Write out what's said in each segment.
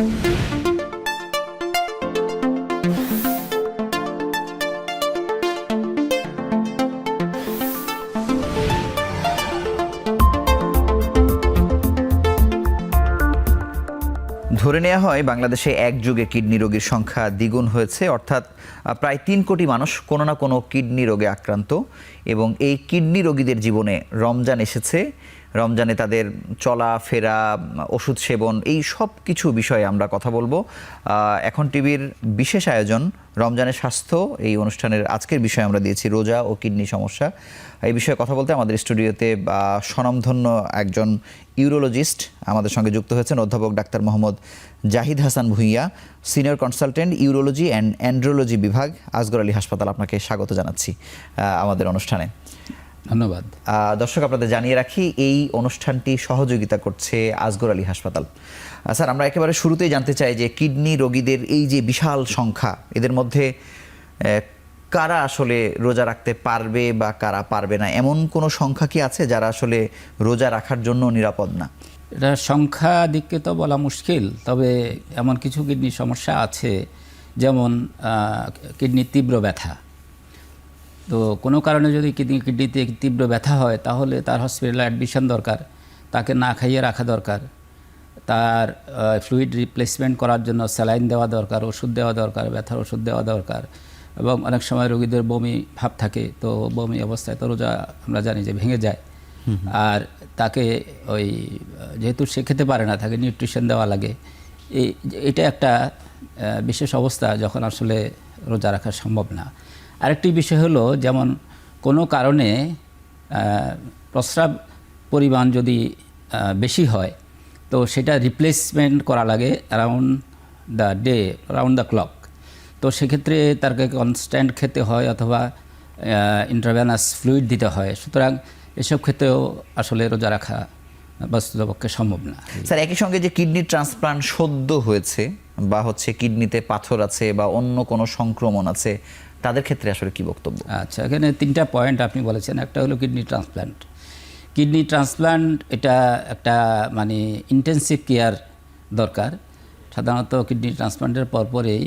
ধরে নেওয়া হয়, বাংলাদেশে এক যুগে কিডনি রোগীর সংখ্যা দ্বিগুণ হয়েছে, অর্থাৎ প্রায় তিন কোটি মানুষ কোনো না কোনো কিডনি রোগে আক্রান্ত এবং এই কিডনি রোগীদের জীবনে রমজান এসেছে। রমজানে তাদের চলা, ফেরা, ওষুধ সেবন, এই সব কিছু বিষয়ে আমরা কথা বলব। এখন টিভির বিশেষ আয়োজন রমজানের স্বাস্থ্য, এই অনুষ্ঠানের আজকের বিষয় আমরা দিয়েছি, রোজা ও কিডনি সমস্যা। এই বিষয়ে কথা বলতে আমাদের স্টুডিওতে স্বনামধন্য একজন ইউরোলজিস্ট আমাদের সঙ্গে যুক্ত হয়েছেন, অধ্যাপক doctor Mohammad Zahid Hasan Bhuiyan, senior consultant urology and andrology বিভাগ, আসগর আলী হাসপাতাল আপনাকে স্বাগত জানাচ্ছি আমাদের অনুষ্ঠানে। ধন্যবাদ। দর্শক আপনাদের জানিয়ে রাখি এই অনুষ্ঠানটি সহযোগিতা করছে আসগর আলী হাসপাতাল। স্যার আমরা একেবারে শুরুতেই জানতে চাই যে কিডনি রোগীদের এই যে বিশাল সংখ্যা এদের মধ্যে কারা আসলে রোজা রাখতে পারবে বা কারা পারবে না? এমন কোনো সংখ্যা কি আছে যারা আসলে রোজা রাখার জন্য নিরাপদ না? এটা সংখ্যা দিককে তো বলা মুশকিল তবে এমন কিছু কিডনির সমস্যা আছে যেমন কিডনির তীব্র ব্যথা। তো কোনো কারণে যদি কিডনি কিডনিতে তীব্র ব্যথা হয় তাহলে তার হসপিটালে অ্যাডমিশন দরকার। তাকে না খাইয়ে রাখা দরকার। তার ফ্লুইড রিপ্লেসমেন্ট করার জন্য স্যালাইন দেওয়া দরকার ওষুধ দেওয়া দরকার ব্যথার ওষুধ দেওয়া দরকার এবং অনেক সময় রোগীদের বমি ভাব থাকে। তো বমি অবস্থায় তো রোজা আমরা জানি যে ভেঙে যায়। আর তাকে ওই যেহেতু সে খেতে পারে না তাকে নিউট্রিশন দেওয়া লাগে। এই এটা একটা বিশেষ অবস্থা যখন আসলে রোজা রাখা সম্ভব না। আরেকটি বিষয় হলো, যেমন কোনো কারণে প্রস্রাব পরিমাণ যদি বেশি হয়, তো সেটা রিপ্লেসমেন্ট করা লাগে around the day around the clock তো সেক্ষেত্রে তাকে কনস্ট্যান্ট খেতে হয় অথবা ইন্টারভেনাস ফ্লুইড দিতে হয়। সুতরাং এসব ক্ষেত্রেও আসলে রোজা রাখা বাস্তবপক্ষে সম্ভব না। স্যার, একই সঙ্গে যে কিডনি ট্রান্সপ্লান্ট সদ্য হয়েছে, বা হচ্ছে কিডনিতে পাথর আছে, বা অন্য কোনো সংক্রমণ আছে তাদের ক্ষেত্রে আসলে কি বক্তব্য? আচ্ছা এখানে তিনটা পয়েন্ট আপনি বলেছেন। একটা হলো কিডনি ট্রান্সপ্ল্যান্ট কিডনি ট্রান্সপ্ল্যান্ট এটা একটা মানে ইন্টেন্সিভ কেয়ার দরকার। সাধারণত কিডনি ট্রান্সপ্লান্টের পরপরেই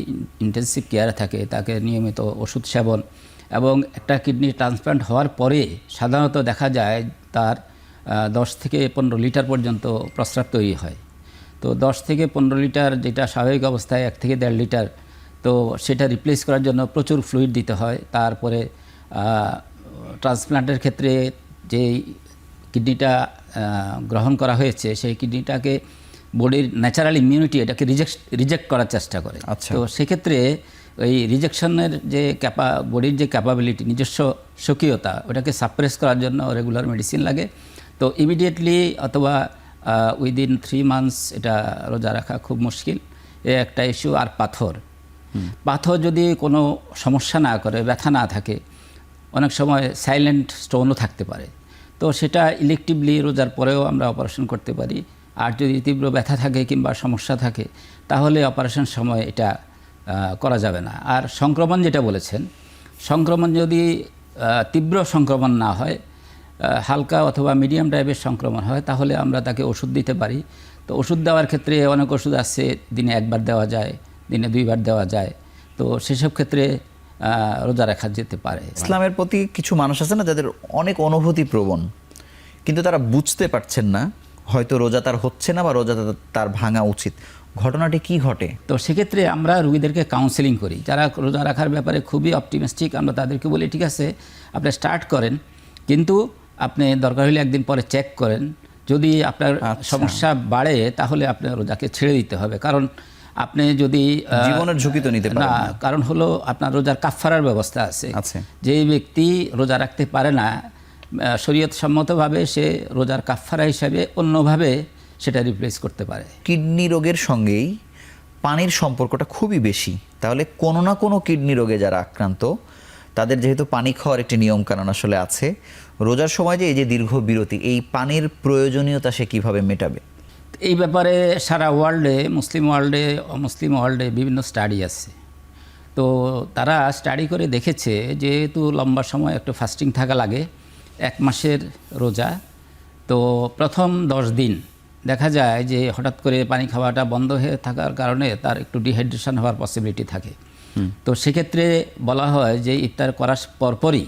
ইন্টেন্সিভ কেয়ার থাকে, তাকে নিয়মিত ওষুধ সেবন এবং একটা কিডনি ট্রান্সপ্লান্ট হওয়ার পরে সাধারণত দেখা যায় তার দশ থেকে পনেরো লিটার পর্যন্ত প্রস্রাব তৈরি হয়। তো দশ থেকে পনেরো লিটার যেটা স্বাভাবিক অবস্থায় এক থেকে দেড় লিটার তো সেটা রিপ্লেস করার জন্য প্রচুর ফ্লুইড দিতে হয়। তারপরে ট্রান্সপ্লান্টের ক্ষেত্রে যে কিডনিটা গ্রহণ করা হয়েছে সেই কিডনিটাকে বডির ন্যাচারাল ইমিউনিটি এটাকে রিজেক্ট রিজেক্ট করার চেষ্টা করে। আচ্ছা। তো সেক্ষেত্রে ওই রিজেকশনের যে ক্যাপা বডির যে ক্যাপাবিলিটি নিজস্ব স্বকীয়তা ওটাকে সাপ্রেস করার জন্য রেগুলার মেডিসিন লাগে। তো ইমিডিয়েটলি অথবা উইদিন থ্রি মান্থস এটা রোজা রাখা খুব মুশকিল। এ একটা ইস্যু আর পাথর। পাথর যদি কোনো সমস্যা না করে, ব্যথা না থাকে, অনেক সময় সাইলেন্ট স্টোনও থাকতে পারে। তো সেটা ইলেকটিভলি রোজার পরেও আমরা অপারেশন করতে পারি। আর যদি তীব্র ব্যথা থাকে কিংবা সমস্যা থাকে, তাহলে অপারেশন সময় এটা করা যাবে না। আর সংক্রমণ যেটা বলেছেন, সংক্রমণ যদি তীব্র সংক্রমণ না হয় হালকা অথবা মিডিয়াম টাইপের সংক্রমণ হয়, তাহলে আমরা তাকে ওষুধ দিতে পারি। তো ওষুধ দেওয়ার ক্ষেত্রে অনেক ওষুধ আছে, দিনে একবার দেওয়া যায়। দিনে দুইবার দেওয়া যায়। তো সেসব ক্ষেত্রে রোজা রাখা যেতে পারে। ইসলামের প্রতি কিছু মানুষ আছে না যাদের অনেক অনুভূতি প্রবণ কিন্তু তারা বুঝতে পারছেন না হয়তো রোজা তার হচ্ছে না বা রোজা তার- ভাঙা উচিত। ঘটনাটি কি ঘটে? তো সেক্ষেত্রে আমরা রুগীদেরকে কাউন্সেলিং করি। যারা রোজা রাখার ব্যাপারে খুবই অপটিমিস্টিক আমরা তাদেরকে বলি ঠিক আছে আপনি স্টার্ট করেন কিন্তু আপনি দরকার হলে একদিন পরে চেক করেন। যদি আপনার আচ্ছা। সমস্যা বাড়ে তাহলে আপনার রোজাকে ছেড়ে দিতে হবে। কারণ আপনি যদি জীবনের ঝুঁকি তো নিতে না কারণ হলো আপনার রোজার কাফারার ব্যবস্থা আছে। যে ব্যক্তি রোজা রাখতে পারে না শরীয়ত সম্মতভাবে সে রোজার কাফারা হিসাবে অন্যভাবে সেটা রিপ্লেস করতে পারে। কিডনি রোগের সঙ্গেই পানির সম্পর্কটা খুবই বেশি। তাহলে কোনো না কোনো কিডনি রোগে যারা আক্রান্ত তাদের যেহেতু পানি খাওয়ার একটি নিয়ম নিয়মকানুন আসলে আছে রোজার সময় যে এই যে দীর্ঘ বিরতি এই পানির প্রয়োজনীয়তা সে কীভাবে মেটাবে? এই ব্যাপারে সারা ওয়ার্ল্ডে মুসলিম ওয়ার্ল্ডে অমুসলিম ওয়ার্ল্ডে বিভিন্ন স্টাডি আছে। তো তারা স্টাডি করে দেখেছে যেহেতু লম্বা সময় একটু ফাস্টিং থাকা লাগে এক মাসের রোজা তো প্রথম দশ দিন দেখা যায় যে হঠাৎ করে পানি খাওয়াটা বন্ধ হয়ে থাকার কারণে তার একটু ডিহাইড্রেশন হওয়ার পসিবিলিটি থাকে। তো সেক্ষেত্রে বলা হয় যে ইফতার করার পরপরই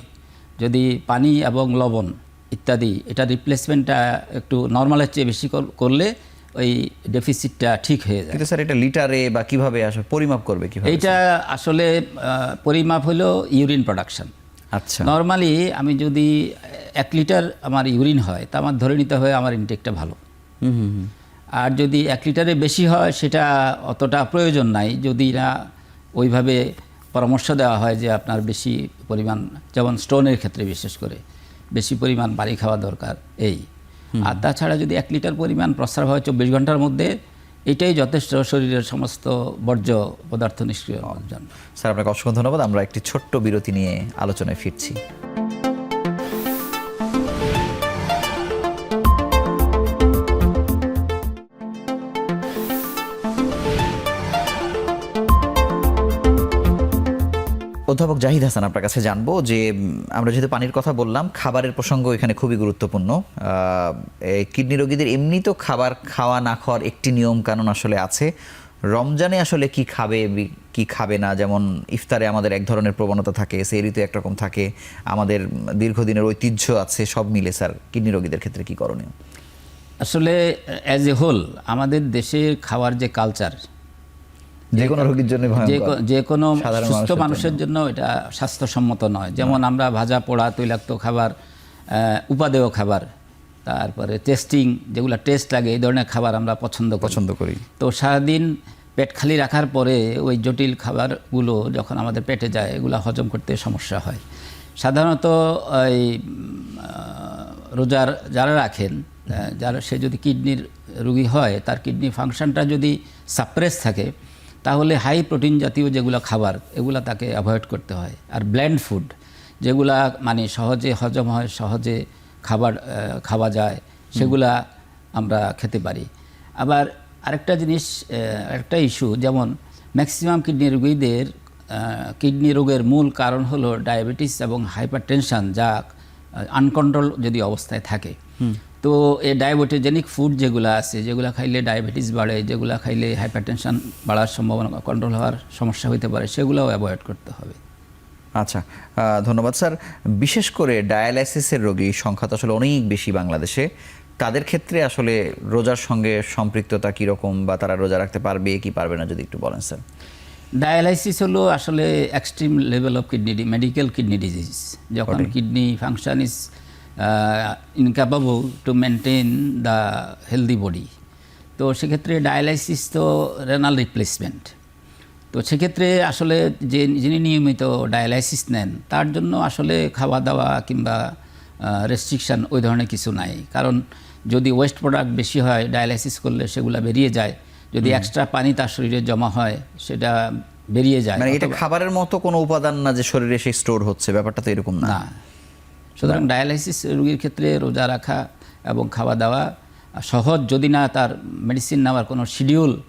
যদি পানি এবং লবণ ইত্যাদি এটা রিপ্লেসমেন্টটা একটু নর্মালের চেয়ে বেশি কর- করলে ওই ডেফিসিটটা ঠিক হয়ে যায়। কিন্তু স্যার এটা লিটারে বা কীভাবে আসলে পরিমাপ করবে কীভাবে এইটা আসলে পরিমাপ হলো ইউরিন প্রোডাকশন আচ্ছা। নর্মালি আমি যদি এক লিটার আমার ইউরিন হয় তা আমার ধরে নিতে হয় আমার ইনটেকটা ভালো। হুম হুম হুম। আর যদি এক লিটারে বেশি হয় সেটা অতটা প্রয়োজন নাই। যদি না ওইভাবে পরামর্শ দেওয়া হয় যে আপনার বেশি পরিমাণ যেমন স্টোনের ক্ষেত্রে বিশেষ করে বেশি পরিমাণ বাড়ি খাওয়া দরকার এই। আর তাছাড়া যদি এক লিটার পরিমাণ প্রস্রাব হয় চব্বিশ ঘণ্টার মধ্যে এটাই যথেষ্ট শরীরের সমস্ত বর্জ্য পদার্থ নিষ্ক্রিয় জন্য। স্যার আপনাকে অসংখ্য ধন্যবাদ। আমরা একটি ছোট্ট বিরতি নিয়ে আলোচনায় ফিরছি। অধ্যাপক জাহিদ হাসান আপনার কাছে জানব যে আমরা যেহেতু পানির কথা বললাম, খাবারের প্রসঙ্গ এখানে খুবই গুরুত্বপূর্ণ। কিডনি রোগীদের এমনি তো খাবার খাওয়া না খাওয়ার একটি নিয়ম কানুন আসলে আছে। রমজানে আসলে কি খাবে কি খাবে না? যেমন ইফতারে আমাদের এক ধরনের প্রবণতা থাকে সেরিতে একরকম থাকে। আমাদের দীর্ঘদিনের ঐতিহ্য আছে, সব মিলে স্যার। কিডনি রোগীদের ক্ষেত্রে কি করণীয়? আসলে অ্যাজ এ হোল আমাদের দেশের খাওয়ার যে কালচার যে কোনো রোগীর জন্য যে কোনো সুস্থ মানুষের জন্য। এটা স্বাস্থ্যসম্মত নয়। যেমন আমরা ভাজা পোড়া তৈলাক্ত খাবার উপাদেয় খাবার তারপরে টেস্টিং যেগুলো টেস্ট লাগে এই ধরনের খাবার আমরা পছন্দ পছন্দ করি। তো সারাদিন পেট খালি রাখার পরে ওই জটিল খাবারগুলো যখন আমাদের পেটে যায় এগুলো হজম করতে সমস্যা হয়। সাধারণত আহ, রোজার যারা রাখেন যারা সে যদি কিডনির রুগী হয় তার কিডনি ফাংশনটা যদি সাপ্রেস থাকে তাহলে হাই প্রোটিন জাতীয় যেগুলো খাবার, এগুলো তাকে অ্যাভয়েড করতে হয়। আর ব্ল্যান্ড ফুড যেগুলা মানে সহজে হজম হয়, সহজে খাবার খাওয়া যায়, সেগুলা আমরা খেতে পারি। আবার আরেকটা জিনিস একটা ইস্যু যেমন ম্যাক্সিমাম কিডনি রোগীদের কিডনি রোগের মূল কারণ হলো ডায়াবেটিস এবং হাইপারটেনশন যা আনকন্ট্রোল যদি অবস্থায় থাকে। তো এই ডায়াবেটোজেনিক ফুড যেগুলো আছে যেগুলো খাইলে ডায়াবেটিস বাড়ে যেগুলো খাইলে হাইপারটেনশন বাড়ার সম্ভাবনা কন্ট্রোল হওয়ার সমস্যা হতে পারে সেগুলোও অ্যাভয়েড করতে হবে। আচ্ছা ধন্যবাদ স্যার। বিশেষ করে ডায়ালাইসিসের রোগী সংখ্যা তো আসলে অনেক বেশি বাংলাদেশে। তাদের ক্ষেত্রে আসলে রোজার সঙ্গে সম্পৃক্ততা কীরকম বা তারা রোজা রাখতে পারবে কি পারবে না যদি একটু বলেন স্যার? ডায়ালাইসিস হলো আসলে extreme level of kidney medical kidney disease যখন kidney function is incapable to maintain the healthy body তো সেক্ষেত্রে ডায়ালাইসিস তো রেনাল রিপ্লেসমেন্ট তো সেক্ষেত্রে আসলে যে যিনি নিয়মিত ডায়ালাইসিস নেন তার জন্য আসলে খাওয়া দাওয়া কিংবা রেস্ট্রিকশান ওই ধরনের কিছু নাই। কারণ যদি ওয়েস্ট প্রোডাক্ট বেশি হয় ডায়ালাইসিস করলে সেগুলো বেরিয়ে যায়। যদি এক্সট্রা পানি তার শরীরে জমা হয় সেটা বেরিয়ে যায়। মানে এটা খাবারের মতো কোনো উপাদান না যে শরীরে এসে স্টোর হচ্ছে ব্যাপারটা তো এরকম না। সুতরাং ডায়ালাইসিস রোগীর ক্ষেত্রে রোজা রাখা এবং খাওয়া দাওয়া সহজ যদি না তার মেডিসিন নেওয়ার কোনো শিডিউল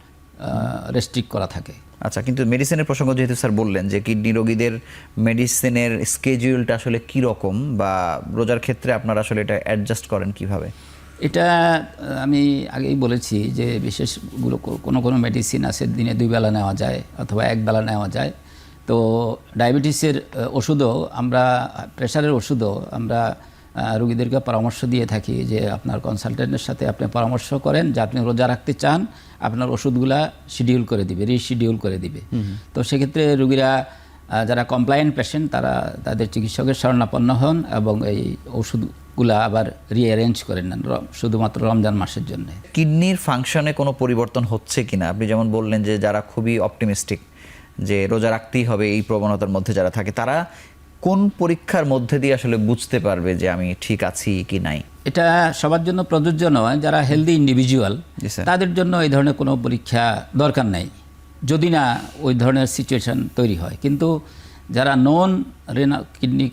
রেস্ট্রিক্ট করা থাকে। আচ্ছা কিন্তু মেডিসিনের প্রসঙ্গ যেহেতু স্যার বললেন যে কিডনি রোগীদের মেডিসিনের স্কেজিউলটা আসলে কি রকম বা রোজার ক্ষেত্রে আপনারা আসলে এটা অ্যাডজাস্ট করেন কীভাবে? এটা আমি আগেই বলেছি যে বিশেষগুলো কো- কোনো কোনো মেডিসিন আছে দিনে দুই বেলা নেওয়া যায় অথবা এক বেলা নেওয়া যায়। তো ডায়াবেটিসের ওষুধও আমরা প্রেশারের ওষুধও আমরা রুগীদেরকে পরামর্শ দিয়ে থাকি যে আপনার কনসালটেন্টের সাথে আপনি পরামর্শ করেন যে আপনি রোজা রাখতে চান আপনার ওষুধগুলা শিডিউল করে দিবে রিশিডিউল করে দিবে। তো সেক্ষেত্রে রুগীরা যারা কমপ্লায়েন্ট পেশেন্ট তারা তাদের চিকিৎসকের শরণাপন্ন হন এবং এই ওষুধগুলা আবার রিঅ্যারেঞ্জ করে নেন শুধুমাত্র রমজান মাসের জন্য। কিডনির ফাংশনে কোনো পরিবর্তন হচ্ছে কিনা? আপনি যেমন বললেন যে যারা খুবই অপটিমিস্টিক যে রোজা রাখতেই হবে এই প্রবণতার মধ্যে যারা থাকে তারা কোন পরীক্ষার মধ্যে দিয়ে আসলে বুঝতে পারবে যে আমি ঠিক আছি কি নাই? এটা সবার জন্য প্রযোজ্য নয় যারা হেলদি ইন্ডিভিজুয়াল তাদের জন্য এই ধরনের কোনো পরীক্ষা দরকার নেই যদি না ওই ধরনের সিচুয়েশন তৈরি হয়। কিন্তু যারা নন রেনা কিডনি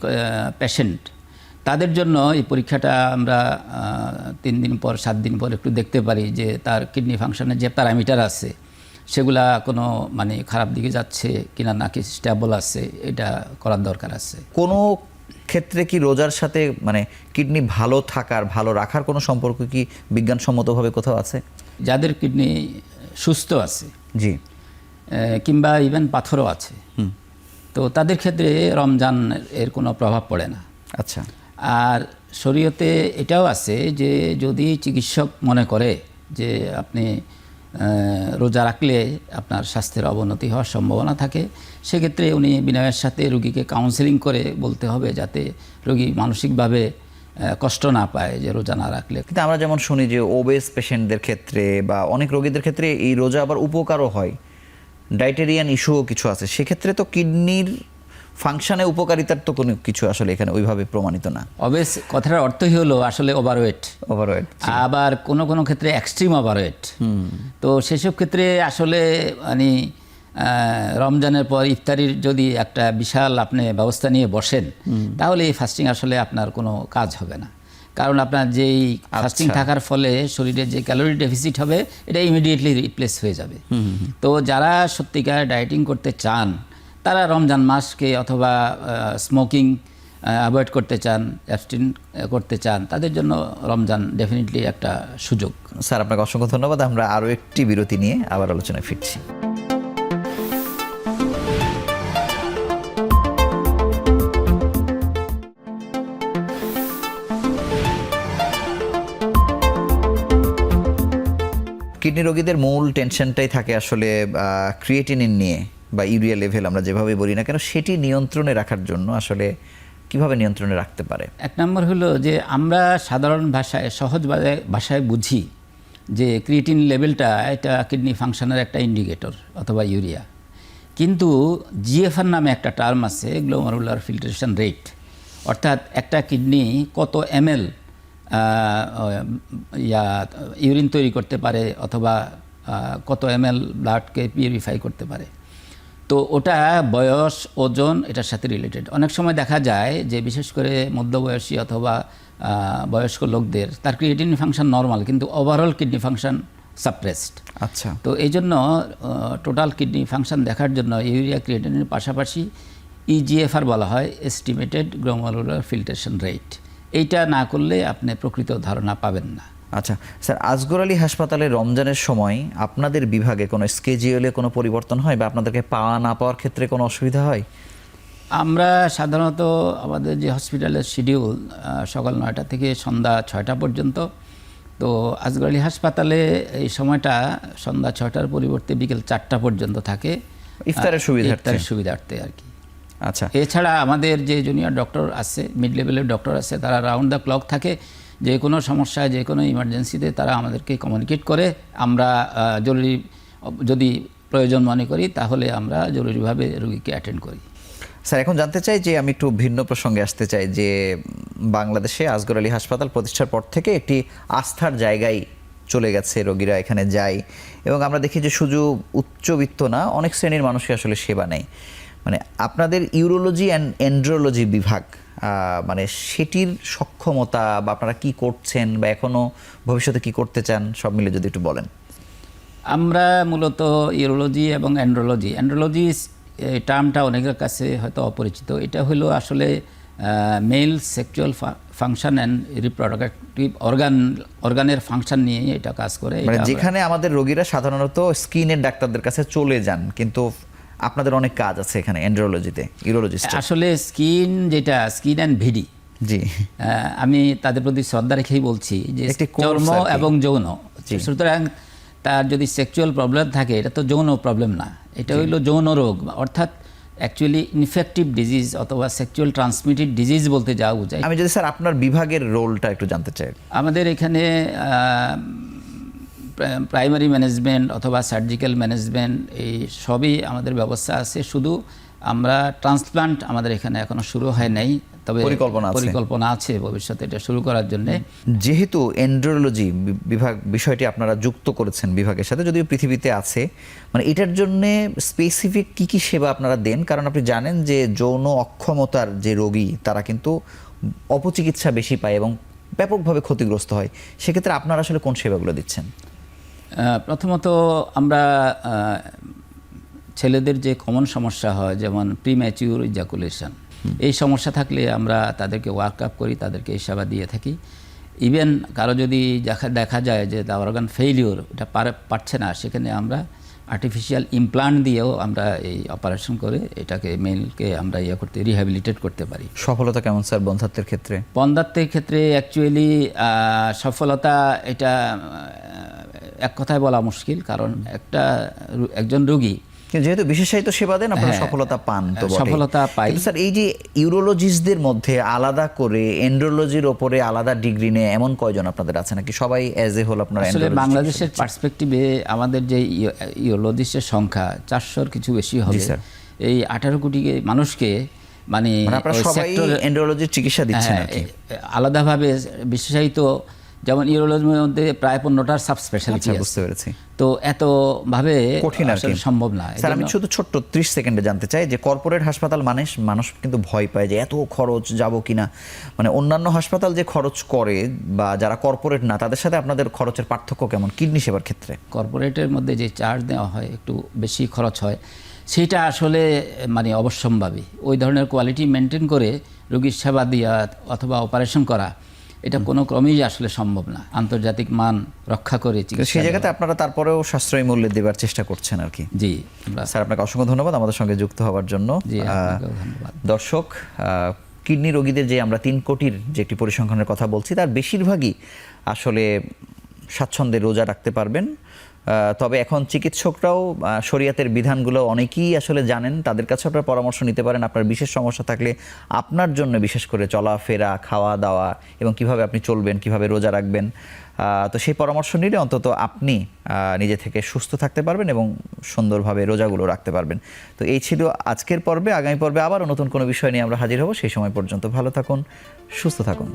পেশেন্ট তাদের জন্য এই পরীক্ষাটা আমরা তিন দিন পর সাত দিন পর একটু দেখতে পারি যে তার কিডনি ফাংশনের যে প্যারামিটার আছে সেগুলা কোনো মানে খারাপ দিকে যাচ্ছে কিনা নাকি স্ট্যাবল আছে এটা করার দরকার আছে। কোনো ক্ষেত্রে কি রোজার সাথে মানে কিডনি ভালো থাকার ভালো রাখার কোনো সম্পর্ক কি বিজ্ঞানসম্মতভাবে কোথাও আছে? যাদের কিডনি সুস্থ আছে জি। কিংবা ইভেন পাথরও আছে তো তাদের ক্ষেত্রে রমজান এর কোনো প্রভাব পড়ে না। আচ্ছা। আর শরীয়তে এটাও আছে যে যদি চিকিৎসক মনে করে যে আপনি রোজা রাখলে আপনার স্বাস্থ্যের অবনতি হওয়ার সম্ভাবনা থাকে। সেক্ষেত্রে উনি বিনয়ের সাথে রুগীকে কাউন্সেলিং করে বলতে হবে যাতে রোগী মানসিকভাবে কষ্ট না পায় যে রোজা না রাখলে। কিন্তু আমরা যেমন শুনি যে ওবেস পেশেন্টদের ক্ষেত্রে বা অনেক রোগীদের ক্ষেত্রে এই রোজা আবার উপকারও হয়। ডাইটেরিয়ান ইস্যুও কিছু আছে। সেক্ষেত্রে তো কিডনির ফাংশনে উপকারিতার তো কোনো কিছু আসলে এখানে ওইভাবে প্রমাণিত না। অবেস কথাটার অর্থই হলো আসলে ওভারওয়েট ওভারওয়েট আবার কোনো কোনো ক্ষেত্রে এক্সট্রিম ওভারওয়েট তো সেসব ক্ষেত্রে আসলে মানে রমজানের পর ইফতারির যদি একটা বিশাল আপনি ব্যবস্থা নিয়ে বসেন তাহলে এই ফাস্টিং আসলে আপনার কোনো কাজ হবে না। কারণ আপনার যেই ফাস্টিং থাকার ফলে শরীরে যে ক্যালোরি ডেফিসিট হবে এটা ইমিডিয়েটলি রিপ্লেস হয়ে যাবে। তো যারা সত্যিকার ডায়েটিং করতে চান তারা রমজান মাসকে অথবা স্মোকিং অ্যাভয়েড করতে চান অ্যাবস্টিন করতে চান, তাদের জন্য রমজান ডেফিনেটলি একটা সুযোগ। স্যার, আপনাকে অসংখ্য ধন্যবাদ। আমরা আরও একটি বিরতি নিয়ে আবার আলোচনায় ফিরছি। কিডনি রোগীদের মূল টেনশনটাই থাকে আসলে ক্রিয়েটিনিন নিয়ে। বা ইউরিয়া লেভেল আমরা যেভাবে বলি না কেন, সেটি নিয়ন্ত্রণে রাখার জন্য আসলে কীভাবে নিয়ন্ত্রণে রাখতে পারে? এক নম্বর হলো যে আমরা সাধারণ ভাষায়, সহজ ভাষায় বুঝি যে ক্রিয়েটিন লেভেলটা এটা কিডনি ফাংশনের একটা ইন্ডিকেটর অথবা ইউরিয়া। কিন্তু জিএফআর নামে একটা টার্ম আছে গ্লোমারুলার ফিল্ট্রেশন রেট অর্থাৎ একটা কিডনি কত এমএল ইয়া ইউরিন তৈরি করতে পারে অথবা কত এম এল ব্লাডকে পিউরিফাই করতে পারে। তো ওটা বয়স ওজন এটার সাথে রিলেটেড অনেক সময় দেখা যায় যে বিশেষ করে মধ্যবয়সী অথবা বয়স্ক লোকদের তার ক্রিয়েটিন ফাংশন নর্মাল কিন্তু ওভারঅল কিডনি ফাংশন সাপ্রেসড আচ্ছা। তো এই জন্য টোটাল কিডনি ফাংশন দেখার জন্য ইউরিয়া ক্রিয়েটিনের পাশাপাশি E ইজিএফআর বলা হয় এস্টিমেটেড গ্লোমারুলার ফিল্ট্রেশন রেট এইটা না করলে আপনি প্রকৃত ধারণা পাবেন না। আচ্ছা স্যার আজগর আলী হাসপাতালে রমজানের সময় আপনাদের বিভাগে কোনো স্কেজিউলে কোনো পরিবর্তন হয় বা আপনাদেরকে পাওয়া না পাওয়ার ক্ষেত্রে কোনো অসুবিধা হয়? আমরা সাধারণত আমাদের যে হসপিটালের শিডিউল সকাল নয়টা থেকে সন্ধ্যা ছয়টা পর্যন্ত তো আজগর আলী হাসপাতালে এই সময়টা সন্ধ্যা ছয়টার পরিবর্তে বিকেল চারটা পর্যন্ত থাকে। ইফতারের সুবিধার্থে। ইফতারের সুবিধার্থে আর কি। আচ্ছা। এছাড়া আমাদের যে জুনিয়র ডক্টর আছে মিড লেভেলের ডক্টর আছে তারা রাউন্ড দ্য ক্লক থাকে। যে কোনো সমস্যায় যে কোনো ইমার্জেন্সিতে তারা আমাদেরকে কমিউনিকেট করে। আমরা জরুরি, যদি প্রয়োজন মনে করি, তাহলে আমরা জরুরিভাবে রুগীকে অ্যাটেন্ড করি। স্যার, এখন জানতে চাই যে, আমি একটু ভিন্ন প্রসঙ্গে আসতে চাই যে, বাংলাদেশে আজগর আলী হাসপাতাল প্রতিষ্ঠার পর থেকে একটি আস্থার জায়গায় চলে গেছে রোগীরা, এখানে যায়। এবং আমরা দেখি যে, শুধু উচ্চবিত্ত না, অনেক শ্রেণির মানুষই আসলে সেবা নেয়। মানে আপনাদের ইউরোলজি অ্যান্ড এন্ড্রোলজি বিভাগ মানে সেটির সক্ষমতা বা আপনারা কি করছেন বা এখনও ভবিষ্যতে কি করতে চান সব মিলে যদি একটু বলেন। আমরা মূলত ইউরোলজি এবং অ্যান্ড্রোলজি। অ্যান্ড্রোলজি এই টার্মটা অনেকের কাছে হয়তো অপরিচিত। এটা হলো আসলে male sexual function and reproductive organ অর্গানের function নিয়ে এটা কাজ করে। মানে যেখানে আমাদের রোগীরা সাধারণত স্কিনের ডাক্তারদের কাছে চলে যান কিন্তু আপনাদের অনেক কাজ আছে এখানে এন্ড্রোলজিতে ইউরোলজিস্ট আসলে স্কিন যেটা স্কিন অ্যান্ড ভিডি জি। আমি তাদের প্রতি শ্রদ্ধা রেখেই বলছি যে চর্ম এবং যৌন। সুতরাং তার যদি সেক্সুয়াল প্রবলেম থাকে এটা তো যৌন প্রবলেম না। এটা হইল যৌন রোগ। অর্থাৎ অ্যাকচুয়ালি ইনফেক্টিভ ডিজিজ অথবা সেক্সুয়াল ট্রান্সমিটেড ডিজিজ বলতে যাওয়া বোঝায়। আমি যদি স্যার আপনার বিভাগের রোলটা একটু জানতে চাই। আমাদের এখানে প্রাইমারি ম্যানেজমেন্ট অথবা সার্জিক্যাল ম্যানেজমেন্ট এই সবই আমাদের ব্যবস্থা আছে। শুধু আমরা ট্রান্সপ্লান্ট আমাদের এখানে এখনও শুরু হয় নাই তবে পরিকল্পনা আছে। পরিকল্পনা আছে ভবিষ্যতে এটা শুরু করার জন্য। যেহেতু এন্ড্রোলজি বিভাগ বিষয়টি আপনারা যুক্ত করেছেন বিভাগের সাথে যদিও পৃথিবীতে আছে মানে এটার জন্য স্পেসিফিক কি কি সেবা আপনারা দেন? কারণ আপনি জানেন যে যৌন অক্ষমতার যে রোগী তারা কিন্তু অপচিকিৎসা বেশি পায় এবং ব্যাপকভাবে ক্ষতিগ্রস্ত হয়। সেক্ষেত্রে আপনারা আসলে কোন সেবাগুলো দিচ্ছেন? প্রথমত আমরা ছেলেদের যে কমন সমস্যা হয় যেমন প্রিম্যাচিউর ইজাকুলেশন এই সমস্যা থাকলে আমরা তাদেরকে ওয়ার্ক আপ করি তাদেরকে এই সেবা দিয়ে থাকি। ইভেন কারও যদি দেখা দেখা যায় যে দা অর্গান ফেইলিওর ওটা পারছে না সেখানে আমরা আর্টিফিশিয়াল ইমপ্লান্ট দিয়েও আমরা এই অপারেশন করে এটাকে মেলকে আমরা ইয়ে করতে রিহ্যাবিলিটেট করতে পারি। সফলতা কেমন স্যার বন্ধাত্বের ক্ষেত্রে? বন্ধাত্বের ক্ষেত্রে অ্যাকচুয়ালি সফলতা এটা এক কথায় বলা মুশকিল কারণ একটা একজন রোগী যেহেতু বিশেষায়িত সেবা দেন আপনারা হ্যাঁ, সফলতা পান তো সফলতা পাই। স্যার এই যে ইউরোলজিস্টদের মধ্যে আলাদা করে এন্ড্রোলজির ওপরে আলাদা ডিগ্রি নিয়ে এমন কয়জন আপনাদের আছে? নাকি সবাই অ্যাজ এ হোল আপনারা আসলে বাংলাদেশের পার্সপেক্টিভে আমাদের যে ইওলজিস্টের সংখ্যা চারশোর কিছু বেশি হবে। স্যার। এই আঠারো কোটি মানুষকে মানে মানে আপনারা সবাই এন্ড্রোলজির চিকিৎসা দিচ্ছেন হ্যাঁ, আলাদাভাবে বিশেষায়িত যেমন ইউরোলজির মধ্যে প্রায় পনেরোটার সাব স্পেশালিটি আচ্ছা বুঝতে পেরেছি। তো এতভাবে কঠিন আর সম্ভব না। স্যার আমি শুধু ছোট্ট ত্রিশ সেকেন্ডে জানতে চাই যে কর্পোরেট হাসপাতাল মানুষ মানুষ কিন্তু ভয় পায় যে এত খরচ যাব কিনা। মানে অন্যান্য হাসপাতাল যে খরচ করে বা যারা কর্পোরেট না তাদের সাথে আপনাদের খরচের পার্থক্য কেমন? কিডনি সেবার ক্ষেত্রে। কর্পোরেটের মধ্যে যে চার্জ দেওয়া হয় একটু বেশি খরচ হয় সেটা আসলে মানে অবশ্যম্ভাবী। ওই ধরনের কোয়ালিটি মেনটেন করে রোগীর সেবা দেওয়া অথবা অপারেশন করা এটা কোনো ক্রমেই আসলে সম্ভব না। আন্তর্জাতিক মান রক্ষা করে সেই জায়গাতে আপনারা তারপরেও সাশ্রয়ী মূল্যে দেবার চেষ্টা করছেন আর কি। জি স্যার আপনাকে অসংখ্য ধন্যবাদ আমাদের সঙ্গে যুক্ত হওয়ার জন্য। জি ধন্যবাদ। দর্শক কিডনি রোগীদের যে আমরা তিন কোটির যে একটি পরিসংখ্যানের কথা বলছি তার বেশিরভাগই আসলে স্বাচ্ছন্দ্যে রোজা রাখতে পারবেন। তবে এখন চিকিৎসকরাও শরীয়তের বিধানগুলো অনেকেই আসলে জানেন। তাদের কাছে আপনার পরামর্শ নিতে পারেন। আপনার বিশেষ সমস্যা থাকলে আপনার জন্য বিশেষ করে চলাফেরা খাওয়া, দাওয়া এবং কীভাবে আপনি চলবেন, কীভাবে রোজা রাখবেন তো সেই পরামর্শ নিলে অন্তত আপনি নিজে থেকে সুস্থ থাকতে পারবেন এবং সুন্দরভাবে রোজাগুলো রাখতে পারবেন। তো এই ছিল আজকের পর্বে। আগামী পর্বে আবারও নতুন কোনো বিষয় নিয়ে আমরা হাজির হব। সেই সময় পর্যন্ত ভালো থাকুন, সুস্থ থাকুন।